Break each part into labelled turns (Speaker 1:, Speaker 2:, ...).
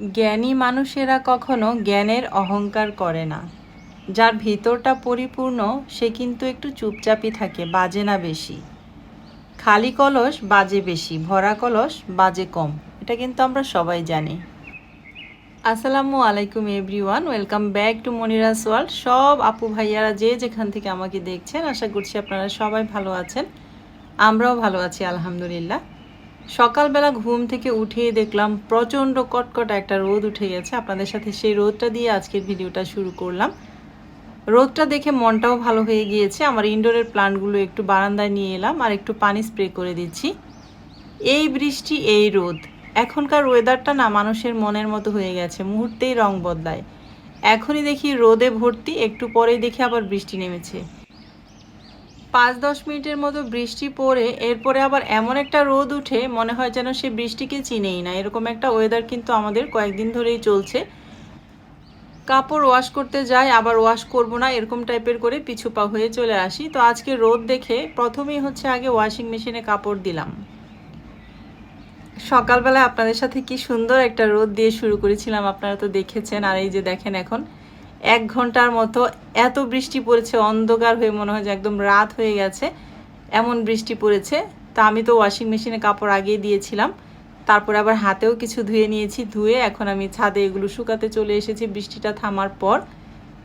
Speaker 1: জ্ঞানী মানুষেরা কখনো জ্ঞানের অহংকার করে না। যার ভিতরটা পরিপূর্ণ, সে কিন্তু একটু চুপচাপই থাকে, বাজে না বেশি। খালি কলস, বাজে বেশি, ভরা কলস, বাজে কম, এটা কিন্তু আমরা সবাই জানি। আসসালামু আলাইকুম everyone, welcome back to Monira's world. সব আপু ভাইয়ারা যে যেখান থেকে আমাকে দেখছেন, আশা করছি আপনারা সবাই ভালো আছেন। আমরাও ভালো আছি, আলহামদুলিল্লাহ। সকালবেলা ঘুম থেকে উঠে দেখলাম প্রচণ্ড কটকট একটা রোদ উঠে গেছে। আপনাদের সাথে সেই রোদটা দিয়ে আজকের ভিডিওটা শুরু করলাম। রোদটা দেখে মনটাও ভালো হয়ে গিয়েছে। আমার ইনডোরের প্লান্টগুলো একটু বারান্দায় নিয়ে এলাম আর একটু পানি স্প্রে করে দিচ্ছি। এই বৃষ্টি, এই রোদ। এখনকার ওয়েদারটা না মানুষের মনের মতো হয়ে গেছে। মুহূর্তেই রং বদলায়। এখনই দেখি রোদে ভর্তি, একটু পরেই দেখি আবার বৃষ্টি নেমেছে। পাঁচ দশ মিনিটের মতো বৃষ্টি পড়ে, এরপরে আবার এমন একটা রোদ উঠে, মনে হয় যেন সে বৃষ্টিকে চিনেই না। এরকম একটা ওয়েদার কিন্তু আমাদের কয়েকদিন ধরেই চলছে। কাপড় ওয়াশ করতে যাই, আবার ওয়াশ করব না, এরকম টাইপের করে পিছু পা হয়ে চলে আসি। তো আজকে রোদ দেখে প্রথমেই হচ্ছে আগে ওয়াশিং মেশিনে কাপড় দিলাম। সকালবেলা আপনাদের সাথে কি সুন্দর একটা রোদ দিয়ে শুরু করেছিলাম, আপনারা তো দেখেছেন। আর এই যে দেখেন এখন এক ঘণ্টার মতো এত বৃষ্টি পড়েছে, অন্ধকার হয়ে মনে হয় যে একদম রাত হয়ে গেছে। এমন বৃষ্টি পড়েছে, তা আমি তো ওয়াশিং মেশিনে কাপড় আগেই দিয়েছিলাম। তারপর আবার হাতেও কিছু ধুয়ে নিয়েছি, ধুয়ে এখন আমি ছাদে এগুলো শুকাতে চলে এসেছি বৃষ্টিটা থামার পর।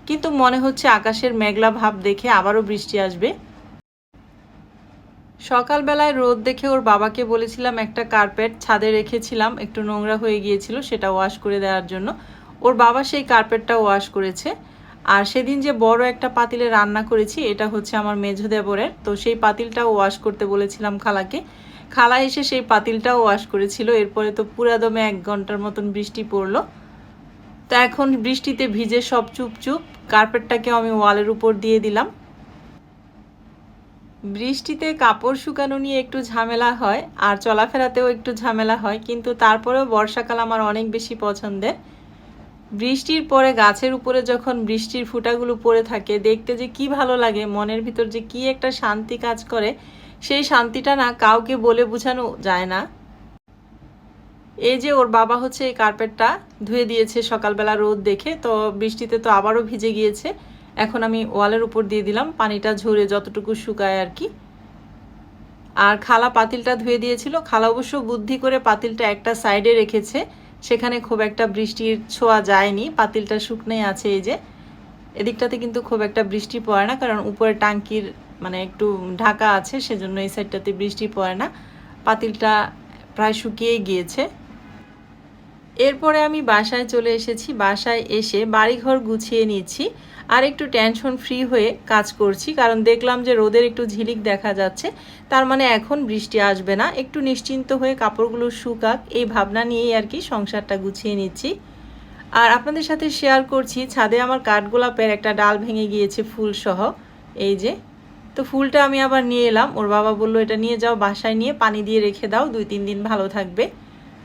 Speaker 1: কিন্তু মনে হচ্ছে আকাশের মেঘলা ভাব দেখে আবারও বৃষ্টি আসবে। সকালবেলায় রোদ দেখে ওর বাবাকে বলেছিলাম একটা কার্পেট ছাদে রেখেছিলাম, একটু নোংরা হয়ে গিয়েছিল, সেটা ওয়াশ করে দেওয়ার জন্য। ওর বাবা সেই কার্পেটটা ওয়াশ করেছে। আর সেদিন যে বড় একটা পাতিলে রান্না করেছি, এটা হচ্ছে আমার মেঝো দেবরের। তো সেই পাতিলটাও ওয়াশ করতে বলেছিলাম খালাকে। খালা এসে সেই পাতিলটাও ওয়াশ করেছিল। এরপরে তো পুরাদমে এক ঘণ্টার মতন বৃষ্টি পড়ল। তো এখন বৃষ্টিতে ভিজে সব চুপ চুপ কার্পেটটাকেও আমি ওয়ালের উপর দিয়ে দিলাম। বৃষ্টিতে কাপড় শুকানো নিয়ে একটু ঝামেলা হয়, আর চলাফেরাতেও একটু ঝামেলা হয়, কিন্তু তারপরেও বর্ষাকাল আমার অনেক বেশি পছন্দের। বৃষ্টির পরে গাছের উপরে যখন বৃষ্টির ফুটাগুলো পড়ে থাকে, দেখতে যে কি ভালো লাগে, মনের ভিতর যে কি একটা শান্তি কাজ করে, সেই শান্তিটা না কাউকে বলে বোঝানো যায় না। এই যে ওর বাবা হচ্ছে এই কার্পেটটা ধুয়ে দিয়েছে সকালবেলা রোদ দেখে, তো বৃষ্টিতে তো আবারও ভিজে গিয়েছে। এখন আমি ওয়ালের উপর দিয়ে দিলাম, পানিটা ঝরে যতটুকু শুকায় আর কি। আর খালা পাতিলটা ধুয়ে দিয়েছিল, খালা অবশ্য বুদ্ধি করে পাতিলটা একটা সাইডে রেখেছে। সেখানে খুব একটা বৃষ্টির ছোঁয়া যায়নি, পাতিলটা শুকনোই আছে এই যে। এদিকটাতে কিন্তু খুব একটা বৃষ্টি পড়ে না, কারণ উপরে টাঙ্কির মানে একটু ঢাকা আছে, সেজন্য এই সাইডটাতে বৃষ্টি পড়ে না। পাতিলটা প্রায় শুকিয়েই গিয়েছে। এরপরে আমি বাসায় চলে এসেছি, বাসায় এসে বাড়িঘর গুছিয়ে নিচ্ছি আর একটু টেনশন ফ্রি হয়ে কাজ করছি, কারণ দেখলাম যে রোদের একটু ঝিলিক দেখা যাচ্ছে, তার মানে এখন বৃষ্টি আসবে না, একটু নিশ্চিন্ত হয়ে কাপড়গুলো শুকাক, এই ভাবনা নিয়েই আর কি সংসারটা গুছিয়ে নিচ্ছি। আর আপনাদের সাথে শেয়ার করছি, ছাদে আমার কাঠগোলাপের একটা ডাল ভেঙে গিয়েছে ফুল সহ এই যে। তো ফুলটা আমি আবার নিয়ে এলাম, ওর বাবা বলল, এটা নিয়ে যাও, বাসায় নিয়ে পানি দিয়ে রেখে দাও, দুই তিন দিন ভালো থাকবে।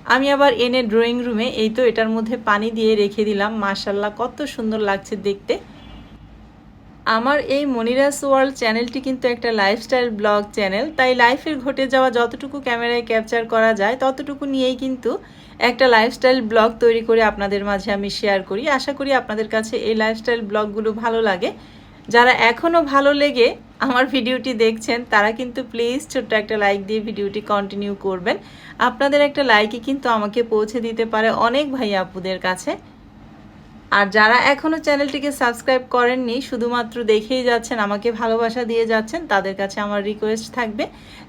Speaker 1: আমি আবার এনে ড্রয়িং রুমে, এই তো এটার মধ্যে পানি দিয়ে রেখে দিলাম। মার্শাল্লাহ কত সুন্দর লাগছে দেখতে। আমার এই মনিরাস ওয়ার্ল্ড চ্যানেলটি কিন্তু একটা লাইফস্টাইল ব্লগ চ্যানেল। তাই লাইফের ঘটে যাওয়া যতটুকু ক্যামেরায় ক্যাপচার করা যায়, ততটুকু নিয়েই কিন্তু একটা লাইফস্টাইল ব্লগ তৈরি করে আপনাদের মাঝে আমি শেয়ার করি। আশা করি আপনাদের কাছে এই লাইফস্টাইল ব্লগগুলো ভালো লাগে। যারা এখনও ভালো লেগে আমার ভিডিওটি দেখছেন, তারা কিন্তু প্লিজ ছোট্ট একটা লাইক দিয়ে ভিডিওটি কন্টিনিউ করবেন। আপনাদের একটা লাইকই কিন্তু আমাকে পৌঁছে দিতে পারে অনেক ভাই আপুদের কাছে। আর যারা এখনও চ্যানেলটিকে সাবস্ক্রাইব করেননি, শুধুমাত্র দেখেই যাচ্ছেন, আমাকে ভালোবাসা দিয়ে যাচ্ছেন, তাদের কাছে আমার রিকোয়েস্ট থাকবে।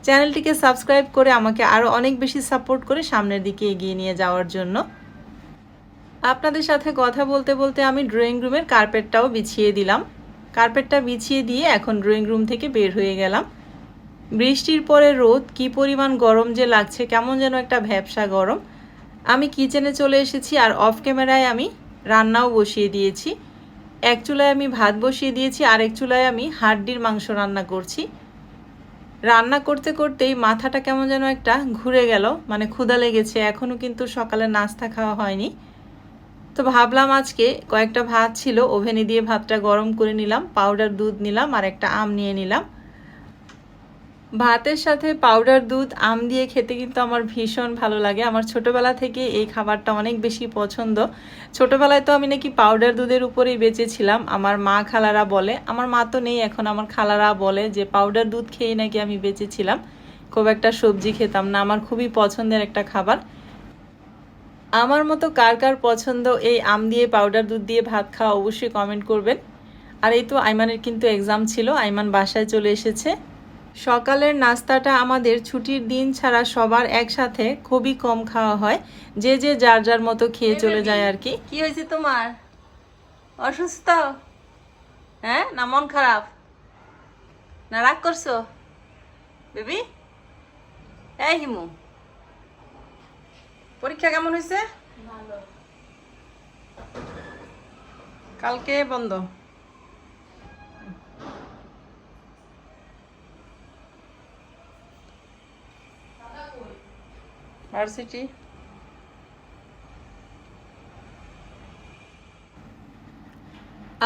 Speaker 1: চ্যানেলটিকে সাবস্ক্রাইব করে আমাকে আরও অনেক বেশি সাপোর্ট করে সামনের দিকে এগিয়ে নিয়ে যাওয়ার জন্য। আপনাদের সাথে কথা বলতে বলতে আমি ড্রয়িং রুমের কার্পেটটাও বিছিয়ে দিলাম। কার্পেটটা বিছিয়ে দিয়ে এখন ড্রয়িং রুম থেকে বের হয়ে গেলাম। বৃষ্টির পরে রোদ, কি পরিমাণ গরম যে লাগছে, কেমন যেন একটা ভ্যাবসা গরম। আমি কিচেনে চলে এসেছি আর অফ ক্যামেরায় আমি রান্নাও বসিয়ে দিয়েছি। এক চুলায় আমি ভাত বসিয়ে দিয়েছি, আর এক চুলায় আমি হাড্ডির মাংস রান্না করছি। রান্না করতে করতেই মাথাটা কেমন যেন একটা ঘুরে গেল মানে ক্ষুধা লেগেছে। এখনও কিন্তু সকালে নাস্তা খাওয়া হয়নি। তো ভাবলাম আজকে কয়েকটা ভাত ছিল, ওভেনে দিয়ে ভাতটা গরম করে নিলাম পাউডার দুধ নিলাম আর একটা আম নিয়ে নিলাম। ভাতের সাথে পাউডার দুধ, আম দিয়ে খেতে কিন্তু আমার ভীষণ ভালো লাগে। আমার ছোটবেলা থেকে এই খাবারটা অনেক বেশি পছন্দ। ছোটবেলায় তো আমি নাকি পাউডার দুধের উপরেই বেঁচেছিলাম। আমার মা খালারা বলে, আমার মা তো নেই এখন, আমার খালারা বলে যে পাউডার দুধ খেয়ে নাকি আমি বেঁচেছিলাম। খুব একটা সবজি খেতাম না, আমার খুবই পছন্দের একটা খাবার। আমার মতো কার কার পছন্দ এই আম দিয়ে পাউডার দুধ দিয়ে ভাত খাওয়া অবশ্যই কমেন্ট করবেন। আর এই তো আইমানের কিন্তু এক্সাম ছিল আইমান বাসায় চলে এসেছে। সকালের নাস্তাটা আমাদের ছুটির দিন ছাড়া সবার একসাথে খুবই কম খাওয়া হয়। যে যে যার যার মতো খেয়ে চলে যায় আর কি কি হয়েছে তোমার? অসুস্থ? হ্যাঁ না মন খারাপ? না রাগ করছ? বেবি? এই হিমু। পরীক্ষা কেমন হয়েছে? কালকে বন্ধ। ভার্সিটি।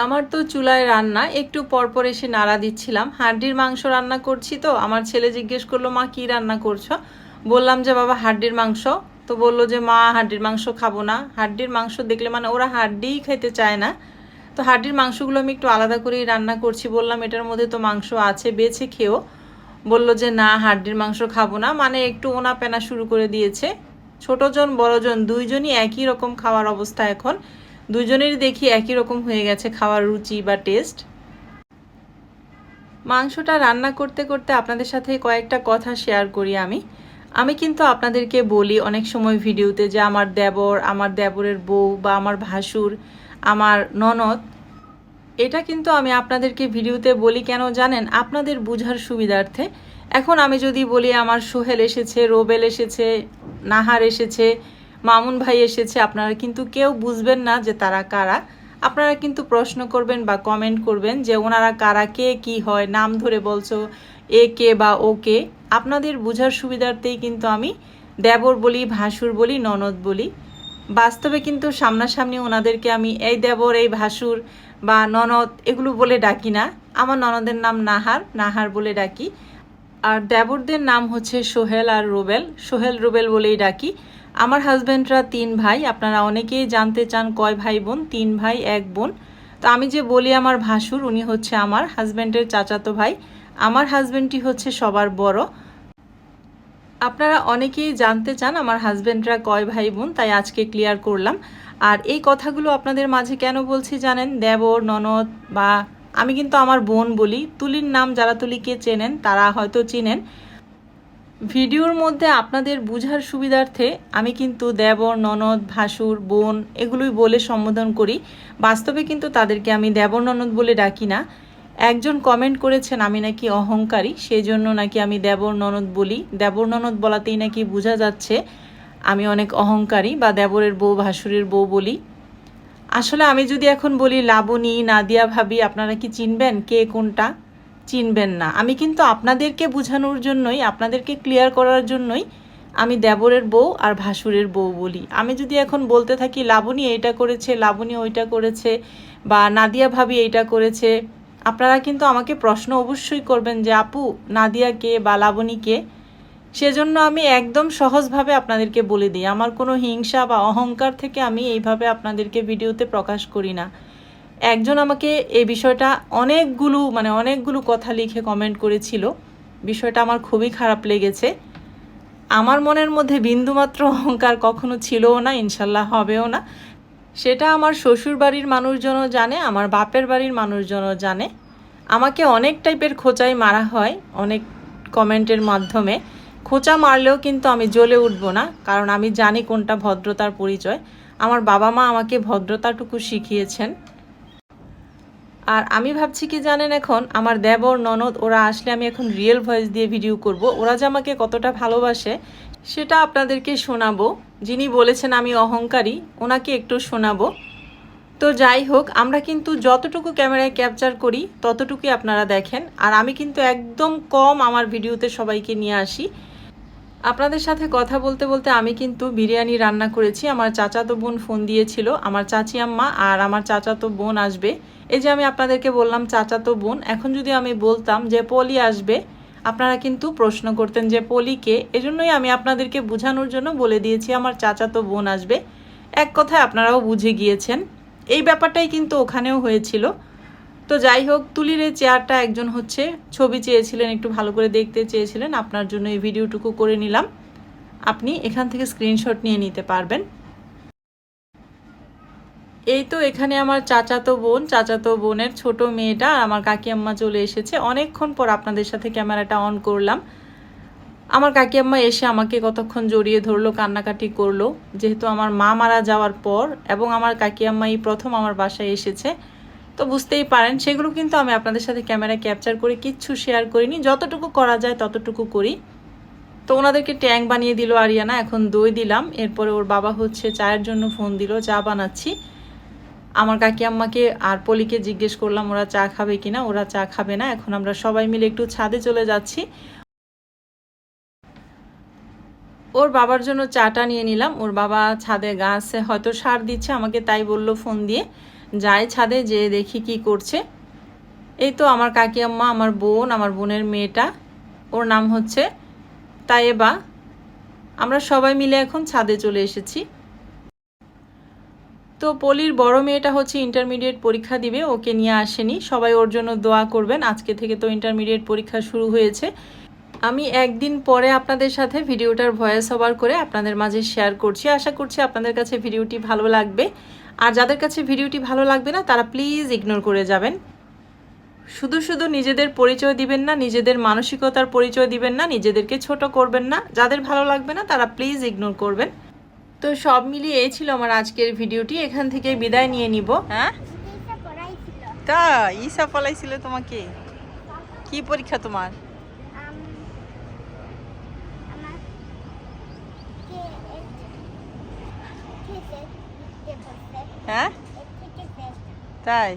Speaker 1: আমার তো চুলায় রান্না একটু পরপর এসে নাড়া দিচ্ছিলাম। হাড্ডির মাংস রান্না করছি তো আমার ছেলে জিজ্ঞেস করল মা কি রান্না করছ? বললাম যে বাবা হাড্ডির মাংস। তো বলল যে, মা, হাড্ডির মাংস খাব না। হাড্ডির মাংস দেখলে মানে ওরা হাড্ডিই খেতে চায় না। তো হাড্ডির মাংসগুলো আমি একটু আলাদা করেই রান্না করছি। বললাম, এটার মধ্যে তো মাংস আছে, বেছে খেয়েও বলল যে, না, হাড্ডির মাংস খাব না। মানে একটু ওনা পেনা শুরু করে দিয়েছে। ছোটজন বড়জন দুইজনই একই রকম খাওয়ার অবস্থা এখন। দুজনেরই দেখি একই রকম হয়ে গেছে খাওয়ার রুচি বা টেস্ট। মাংসটা রান্না করতে করতে আপনাদের সাথে কয়েকটা কথা শেয়ার করি আমি। আমি কিন্তু আপনাদেরকে বলি অনেক সময় ভিডিওতে যে আমার দেবর, আমার দেবরের বউ বা আমার ভাসুর, আমার ননদ, এটা কিন্তু আমি আপনাদেরকে ভিডিওতে বলি কেন জানেন? আপনাদের বুঝার সুবিধার্থে। এখন আমি যদি বলি আমার সোহেল এসেছে, রোবেল এসেছে, নাহার এসেছে, মামুন ভাই এসেছে, আপনারা কিন্তু কেউ বুঝবেন না যে তারা কারা। আপনারা কিন্তু প্রশ্ন করবেন বা কমেন্ট করবেন যে ওনারা কারা, কে, কি হয়, নাম ধরে বলছো এ কে বা ও কে, আপনাদের বুঝার সুবিধার্থেই কিন্তু আমি দেবর বলি, ভাসুর বলি, ননদ বলি। বাস্তবে কিন্তু সামনাসামনি ওনাদেরকে আমি এই দেবর, এই ভাসুর বা ননদ এগুলো বলে ডাকি না। আমার ননদের নাম নাহার নাহার বলে ডাকি। আর দেবরদের নাম হচ্ছে সোহেল আর রুবেল। সোহেল, রুবেল বলেই ডাকি। আমার হাজব্যান্ডরা তিন ভাই, আপনারা অনেকেই জানতে চান কয় ভাই বোন? তিন ভাই, এক বোন। তো আমি যে বলি আমার ভাসুর, উনি হচ্ছে আমার হাজব্যান্ডের চাচাতো ভাই। আমার হাজব্যান্ডটি হচ্ছে সবার বড়। আপনারা অনেকেই জানতে চান আমার হাজব্যান্ডরা কয় ভাই বোন, তাই আজকে ক্লিয়ার করলাম। আর এই কথাগুলো আপনাদের মাঝে কেন বলছি জানেন? দেবর, ননদ বা আমি কিন্তু আমার বোন বলি। তুলির নাম যারা তুলিকে চেনেন, তারা হয়তো চিনেন। ভিডিওর মধ্যে আপনাদের বুঝার সুবিধার্থে আমি কিন্তু দেবর, ননদ, ভাসুর, বোন এগুলোই বলে সম্বোধন করি। বাস্তবে কিন্তু তাদেরকে আমি দেবর, ননদ বলে ডাকি না। একজন কমেন্ট করেছেন, আমি নাকি অহংকারী সেই জন্য নাকি আমি দেবর ননদ বলি। দেবর ননদ বলাতেই নাকি বোঝা যাচ্ছে, আমি অনেক অহংকারী বা দেবরের বউ, ভাসুরের বউ বলি। আসলে আমি যদি এখন বলি, লাবণী, নাদিয়া ভাবি, আপনারা কি চিনবেন কে কোনটা? চিনবেন না। আমি কিন্তু আপনাদেরকে বোঝানোর জন্যই, আপনাদেরকে ক্লিয়ার করার জন্যই আমি দেবরের বউ আর ভাসুরের বউ বলি। আমি যদি এখন বলতে থাকি, লাবণী এইটা করেছে, লাবণী ওইটা করেছে বা নাদিয়া ভাবি এইটা করেছে আপনারা কিন্তু আমাকে প্রশ্ন অবশ্যই করবেন যে, আপু, নাদিয়া কে বা লাবণী কে? সেজন্য আমি একদম সহজভাবে আপনাদেরকে বলে দিই। আমার কোনো হিংসা বা অহংকার থেকে আমি এইভাবে আপনাদেরকে ভিডিওতে প্রকাশ করি না। একজন আমাকে এই বিষয়টা অনেকগুলো মানে অনেকগুলো কথা লিখে কমেন্ট করেছিল। বিষয়টা আমার খুবই খারাপ লেগেছে। আমার মনের মধ্যে বিন্দুমাত্র অহংকার কখনো ছিলও না, ইনশাল্লাহ হবেও না। সেটা আমার শ্বশুর বাড়ির মানুষজনও জানে, আমার বাপের বাড়ির মানুষজনও জানে। আমাকে অনেক টাইপের খোঁচাই মারা হয় অনেক কমেন্টের মাধ্যমে। খোঁচা মারলেও কিন্তু আমি জ্বলে উঠব না, কারণ আমি জানি কোনটা ভদ্রতার পরিচয়। আমার বাবা মা আমাকে ভদ্রতাটুকু শিখিয়েছেন। আর আমি ভাবছি কি জানেন এখন, আমার দেবর, ননদ, ওরা আসলে আমি এখন রিয়েল ভয়েস দিয়ে ভিডিও করব। ওরা যে আমাকে কতটা ভালোবাসে, সেটা আপনাদেরকে শোনাবো। যিনি বলেছেন, আমি অহংকারী, ওনাকে একটু শোনাবো। তো যাই হোক, আমরা কিন্তু যতটুকু ক্যামেরায় ক্যাপচার করি, ততটুকুই আপনারা দেখেন। আর আমি কিন্তু একদম কম আমার ভিডিওতে সবাইকে নিয়ে আসি। আপনাদের সাথে কথা বলতে বলতে আমি কিন্তু বিরিয়ানি রান্না করেছি। আমার চাচাতো বোন ফোন দিয়েছিল, আমার চাচি আম্মা আর আমার চাচাতো বোন আসবে। এই যে আমি আপনাদেরকে বললাম চাচাতো বোন, এখন যদি আমি বলতাম যে পলি আসবে আপনারা কিন্তু প্রশ্ন করতেন যে, পলিকে, এজন্যই আমি আপনাদেরকে বোঝানোর জন্য বলে দিয়েছি, আমার চাচাতো বোন আসবে। এক কথায় আপনারাও বুঝে গিয়েছেন। এই ব্যাপারটাই কিন্তু ওখানেও হয়েছিল। তো যাই হোক, তুলির এই চেয়ারটা একজন হচ্ছে, ছবি চেয়েছিলেন, একটু ভালো করে দেখতে চেয়েছিলেন। আপনার জন্য এই ভিডিওটুকু করে নিলাম। আপনি এখান থেকে স্ক্রিনশট নিয়ে নিতে পারবেন। এই তো এখানে আমার চাচাতো বোন, চাচাতো বোনের ছোট মেয়েটা আর আমার কাকি আম্মা চলে এসেছে। অনেকক্ষণ পর আপনাদের সাথে ক্যামেরাটা অন করলাম। আমার কাকি আম্মা এসে আমাকে কতক্ষণ জড়িয়ে ধরলো, কান্নাকাটি করল। যেহেতু আমার মা মারা যাওয়ার পর এবং আমার কাকি আম্মা এই প্রথম আমার বাসায় এসেছে, তো বুঝতেই পারেন, সেগুলো কিন্তু আমি আপনাদের সাথে ক্যামেরা ক্যাপচার করে কিচ্ছু শেয়ার করিনি। যতটুকু করা যায় ততটুকু করি। তো ওনাদেরকে ট্যাং বানিয়ে দিল আরিয়ানা, এখন দই দিলাম। এরপরে ওর বাবা হচ্ছে চায়ের জন্য ফোন দিল, চা বানাচ্ছি। আমার কাকি আম্মাকে আর পলিকে জিজ্ঞেস করলাম, ওরা চা খাবে কিনা? ওরা চা খাবে না, এখন আমরা সবাই মিলে একটু ছাদে চলে যাচ্ছি। ওর বাবার জন্য চাটা নিয়ে নিলাম। ওর বাবা ছাদে গাছে হয়তো সার দিচ্ছে, আমাকে তাই বলল ফোন দিয়ে। যাই ছাদে যে দেখি কি করছে। এই তো আমার কাকি আম্মা আমার বোন, আমার বোনের মেয়েটা। ওর নাম হচ্ছে তাইবা আমরা সবাই মিলে এখন ছাদে চলে এসেছি। তো পলির বড় মেয়েটা হচ্ছে ইন্টারমিডিয়েট পরীক্ষা দিবে, ওকে নিয়ে আসেনি। সবাই ওর জন্য দোয়া করবেন। আজকে থেকে তো ইন্টারমিডিয়েট পরীক্ষা শুরু হয়েছে। আমি একদিন পরে আপনাদের সাথে ভিডিওটার ভয়েস ওভার করে আপনাদের মাঝে শেয়ার করছি। আশা করছি আপনাদের কাছে ভিডিওটি ভালো লাগবে। আর যাদের কাছে ভিডিওটি ভালো লাগবে না, তারা প্লিজ ইগনোর করে যাবেন। শুধু শুধু নিজেদের পরিচয় দিবেন না, নিজেদের মানসিকতার পরিচয় দিবেন না, নিজেদেরকে ছোট করবেন না। যাদের ভালো লাগবে না, তারা প্লিজ ইগনোর করবেন। তো সব মিলিয়ে এই ছিল আমার আজকের ভিডিওটি। এখান থেকে বিদায় নিয়ে নিব। হ্যাঁ? তা ইসা পলাইছিল তোমাকে? কি পরীক্ষা তোমার? হ্যাঁ? তাই।